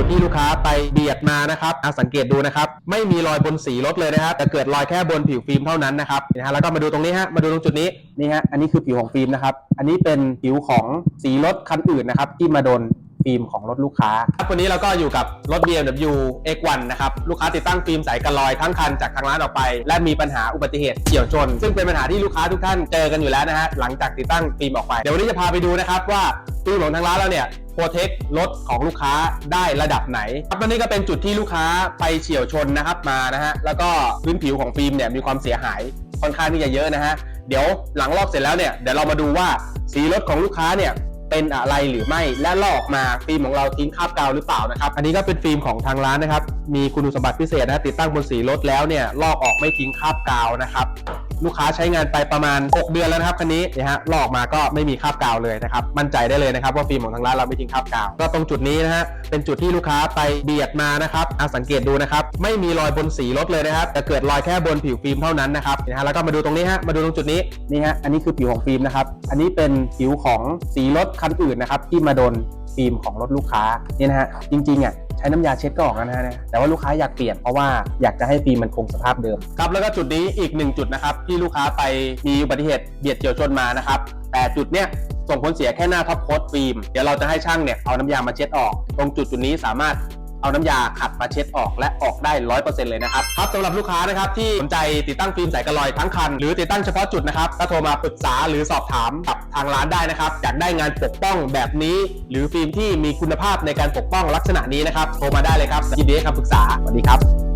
จุดที่ลูกค้าไปเบียดมานะครับอะสังเกตดูนะครับ ไม่มีรอยบนสีรถเลยนะครับแต่เกิดรอยแค่บนผิวฟิล์มเท่านั้นนะครับนะฮะแล้วก็มาดูตรงนี้ฮะมาดูตรงจุดนี้นี่ฮะอันนี้คือผิวของฟิล์มนะครับอันนี้เป็นผิวของสีรถคันอื่นนะครับที่มาโดนฟิล์มของรถลูกค้าครับวันนี้เราก็อยู่กับรถ BMW X1 นะครับลูกค้าติดตั้งฟิล์มใสกันรอยทั้งคันจากทางร้านออกไป และมีปัญหาอุบัติเหตุเฉี่ยวชน ซึ่งเป็นปัญหาที่ลูกค้าทุกท่านเจอกันอยู่แล้วนะฮะหลังจากติดตั้งฟิล์มออกไปเดี๋ยววันนี้จะพาไปดูนะครับว่าฟิล์มของทางร้านเราเนี่ย ปรเทครถของลูกค้าได้ระดับไหนครับวันนี้ก็เป็นจุดที่ลูกค้าไปเฉี่ยวชนนะครับมานะฮะแล้วก็พื้นผิวของฟิล์มเนี่ยมีความเสียหายค่อนข้างที่จะเยอะนะฮะเดี๋ยวหลังลอกเสร็จแล้วเนี่ยเดี๋ยวเรามาดูว่าสีรถของลูกค้าเนี่ยเป็นอะไรหรือไม่และลอกมาฟิล์มของเราทิ้งคราบกาวหรือเปล่านะครับ อันนี้ก็เป็นฟิล์มของทางร้านนะครับ มีคุณสมบัติพิเศษนะติดตั้งบนสีรถแล้วเนี่ยลอกออกไม่ทิ้งคราบกาวนะครับ ลูกค้าใช้งานไปประมาณ 6 เดือนแล้วนะครับคันนี้นะฮะลอกมาก็ไม่มีคราบกาวเลยนะครับมั่นใจได้เลยนะครับว่าฟิล์มของทางร้านเราไม่ทิ้งคราบกาวก็ตรงจุดนี้นะฮะเป็นจุดที่ลูกค้าไปเบียดมานะครับอะสังเกตดูนะครับไม่มีรอยบนสีรถเลยนะครับแต่เกิดรอยแค่บนผิวฟิล์มเท่านั้นนะครับนะฮะแล้วก็มาดูตรงนี้ฮะมาดูตรงจุดนี้นี่ฮะอันนี้คือผิวของฟิล์มนะครับอันนี้เป็นผิวของสีรถคันอื่นนะครับที่มาโดนฟิล์มของรถลูกค้าเนี่ยนะฮะจริงๆอะ ใช้น้ำยาเช็ดก็ออกนะฮะแต่ว่าลูกค้าอยากเปลี่ยนเพราะว่าอยากจะให้ฟิล์มมันคงสภาพเดิมครับแล้วก็จุดนี้อีกหนึ่งจุดนะครับที่ลูกค้าไปมีอุบัติเหตุเบียดเฉียวชนมานะครับแต่จุดเนี้ยส่งผลเสียแค่หน้าท็อปโค้ดฟิล์มเดี๋ยวเราจะให้ช่างเนี่ยเอาน้ำยามาเช็ดออก ตรงจุดจุดนี้สามารถ เอาน้ำยาขัดมาเช็ดออกและออกได้ร้อยเปอร์เซ็นต์เลยนะครับครับสำหรับลูกค้านะครับที่สนใจติดตั้งฟิล์มใสกระลอยทั้งคัน หรือติดตั้งเฉพาะจุดนะครับก็โทรมาปรึกษาหรือสอบถามกับทางร้านได้นะครับอยากได้งานปกป้องแบบนี้ หรือฟิล์มที่มีคุณภาพในการปกป้องลักษณะนี้นะครับโทรมาได้เลยครับยินดีให้คำปรึกษาสวัสดีครับ